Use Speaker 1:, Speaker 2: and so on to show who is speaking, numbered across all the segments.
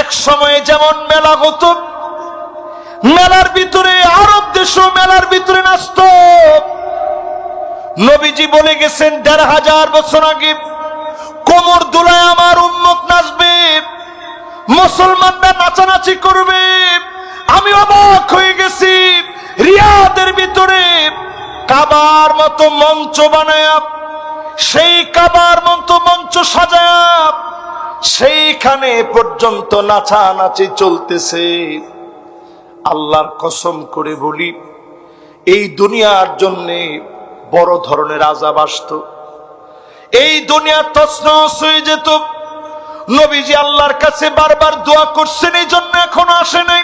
Speaker 1: এক সময়ে যেমন মেলা হতো, মেলার ভিতরে আরব দেশ মেলার ভিতরে নাচত। নবীজি বলে গেছেন, দেড় হাজার বছর আগে কোমর দুলায় আমার উন্মত নাচবে, মুসলমানরা নাচানাচি করবে। আমি অবাক হয়ে গেছি, রিয়াদের ভিতরে কাবার মতো মঞ্চ বানায়া, সেই কাবার মতো মঞ্চ সাজায়া সেইখানে পর্যন্ত নাচানাচি চলতেছে। আল্লাহর কসম করে বলি, এই দুনিয়ার জন্যে বড় ধরনের আজাব আসতো। এই দুনিয়া তসনস হয়ে যেত। নবীজি আল্লাহর কাছে বারবার দোয়া করছেন, এই জন্য এখনও আসে নাই।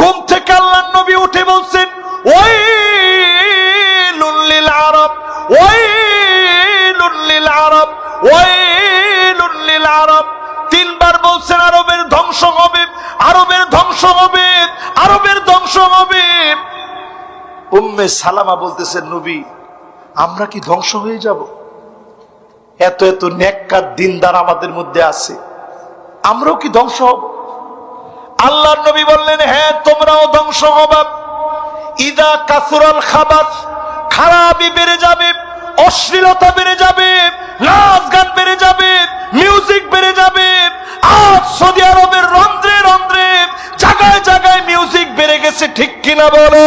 Speaker 1: ঘুম থেকে আল্লাহর নবী উঠে বলছেন ওই লুল্লিল আরব, ওই উম্মে সালামা বলতেছেন নবী, আমরা কি ধ্বংস হয়ে যাব? এত এত নেককার দিনদার আমাদের মধ্যে আছে। আমরাও কি ধ্বংস হব? আল্লাহর নবী বললেন হ্যাঁ তোমরাও ধ্বংস হবা। ইদা কাসুরাল খাবাস, খারাপই বেড়ে যাবে, অশ্লীলতা বেড়ে যাবে, নাচ গান বেড়ে যাবে মিউজিক বেড়ে যাবে। আজ সৌদি আরবের রন্ধ্রে রন্ধ্রে জায়গায় জায়গায় মিউজিক বেড়ে গেছে, ঠিক কিনা বলে